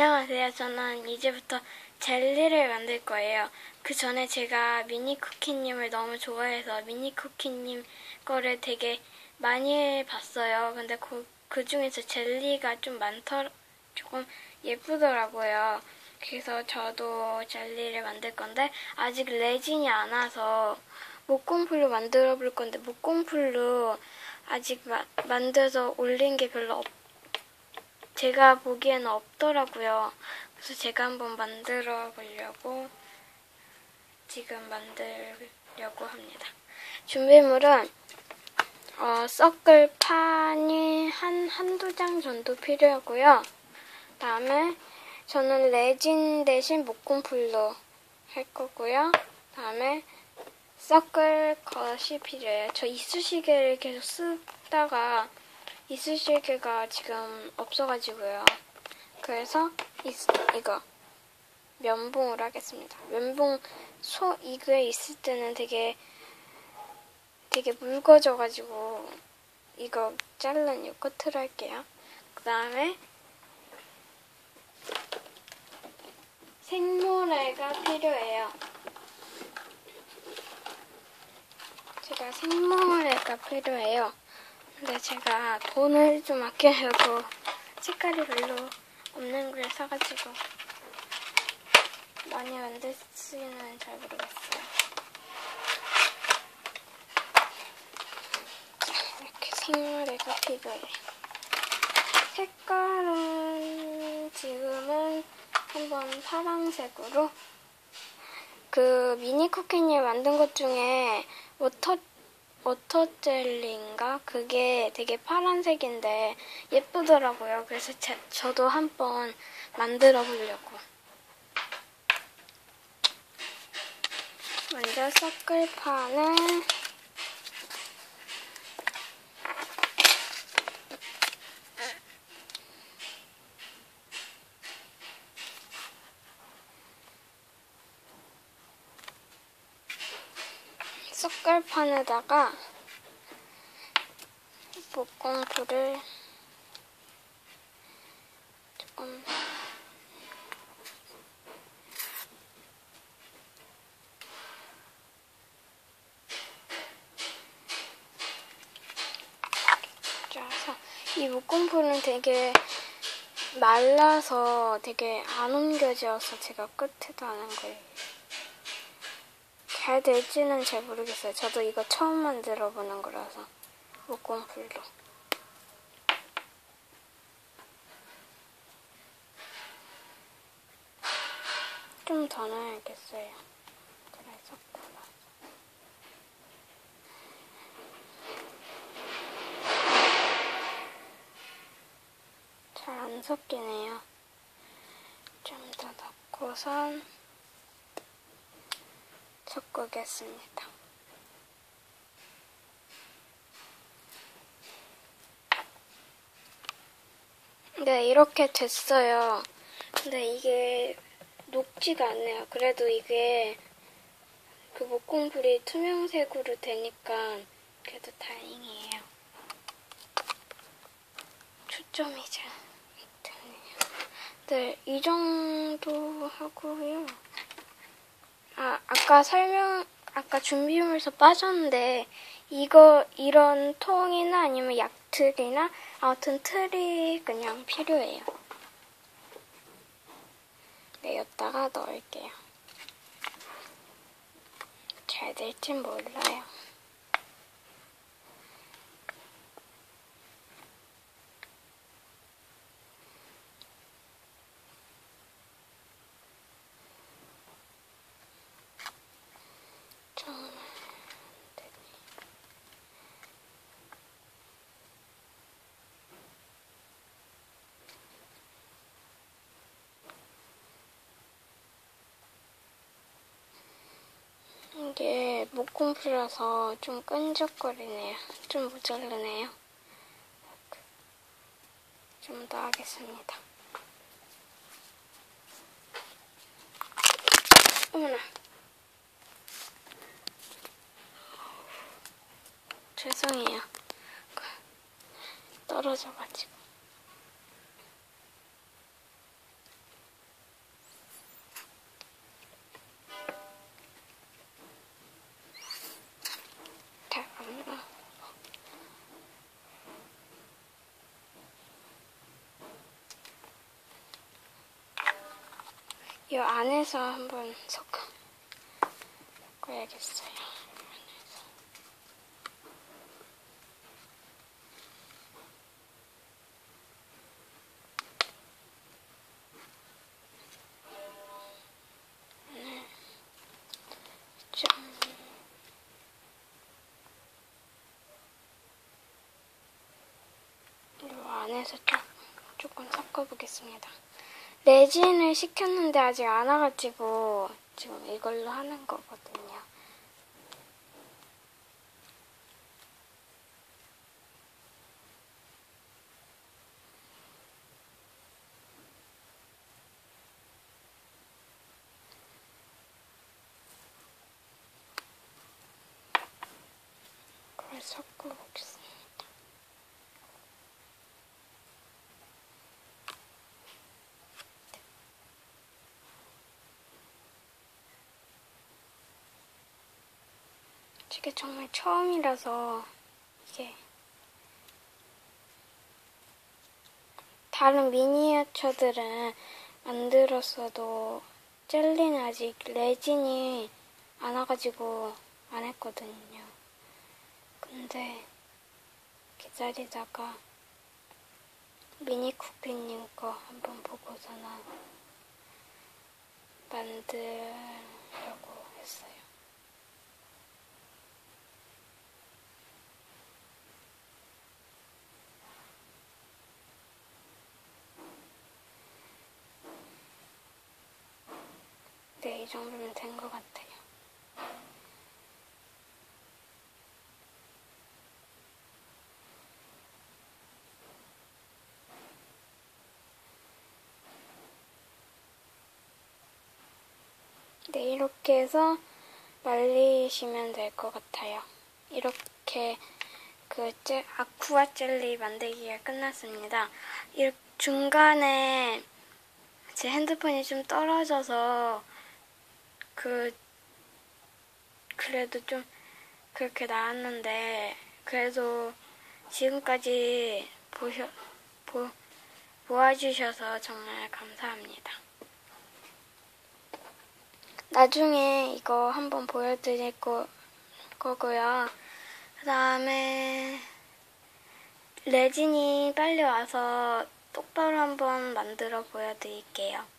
안녕하세요. 저는 이제부터 젤리를 만들 거예요. 그 전에 제가 미니쿠키님을 너무 좋아해서 미니쿠키님 거를 되게 많이 봤어요. 근데 그, 그 중에서 젤리가 좀 많더, 조금 예쁘더라고요. 그래서 저도 젤리를 만들 건데, 아직 레진이 안 와서 목공풀로 만들어 볼 건데, 목공풀로 아직 마- 만들어서 올린 게 별로 없, 제가 보기에는 없더라고요. 그래서 제가 한번 만들어 보려고 지금 만들려고 합니다. 준비물은 어, 섞을 판이 한, 한두 장 정도 필요하고요. 다음에 저는 레진 대신 목공풀로 할 거고요. 다음에 섞을 것이 필요해요. 저 이쑤시개를 계속 쓰다가 이쑤시개가 지금 없어가지고요. 그래서 이, 이거 면봉을 하겠습니다. 면봉 소 이거에 있을 때는 되게 되게 묽어져가지고 이거 이 끝으로 할게요. 그 다음에 생모래가 필요해요. 제가 생모래가 필요해요. 근데 제가 돈을 좀 아끼려고 색깔이 별로 없는 걸 사가지고 많이 만들지는 잘 모르겠어요. 이렇게 생머리가 필요해요. 색깔은 지금은 한번 파란색으로 그 미니 쿠키님 만든 것 중에 워터 워터 젤리인가 그게 되게 파란색인데 예쁘더라고요. 그래서 제, 저도 한번 만들어 보려고. 먼저 섞을 판은 섞을판에다가 목공풀을 조금 짜서 이 목공풀은 되게 말라서 되게 안 옮겨져서 제가 끝에도 안한 거예요. 잘 될지는 잘 모르겠어요. 저도 이거 처음 만들어 보는 거라서 목공풀로. 좀더 넣어야겠어요. 나서. 잘 안 섞이네요. 좀 더 넣고선 섞겠습니다. 네, 이렇게 됐어요. 근데 이게 녹지가 않네요. 그래도 이게 그 목공풀이 투명색으로 되니까 그래도 다행이에요. 초점이 잘 되네요. 네, 이 정도 하고요. 아, 아까 설명, 아까 준비물에서 빠졌는데, 이거, 이런 통이나 아니면 약틀이나, 아무튼 틀이 그냥 필요해요. 네, 여기다가 넣을게요. 잘 될진 몰라요. 정말 안 되네. 이게 목공풀이라서 좀 끈적거리네요. 좀 모자르네요. 좀 더 하겠습니다. 어머나. 죄송해요. 떨어져가지고. 이 안에서 한번 섞어 섞어야겠어요. 안에서. 좀 조금 섞어보겠습니다. 레진을 시켰는데 아직 안 와가지고 지금 이걸로 하는 거거든요. 그걸 섞어보겠습 이게 정말 처음이라서 이게 다른 미니어처들은 만들었어도 젤리는 아직 레진이 안 와가지고 안 했거든요. 근데 기다리다가 미니 쿠키님 거 한번 보고서는 만들려고 했어요. 네, 이 정도면 된 것 같아요. 네, 이렇게 해서 말리시면 될 것 같아요. 이렇게 그 젤, 아쿠아 젤리 만들기가 끝났습니다. 이 중간에 제 핸드폰이 좀 떨어져서 그 그래도 좀 그렇게 나왔는데 그래도 지금까지 보셔 보 모아주셔서 정말 감사합니다. 나중에 이거 한번 보여드릴 거, 거고요. 그 다음에 레진이 빨리 와서 똑바로 한번 만들어 보여드릴게요.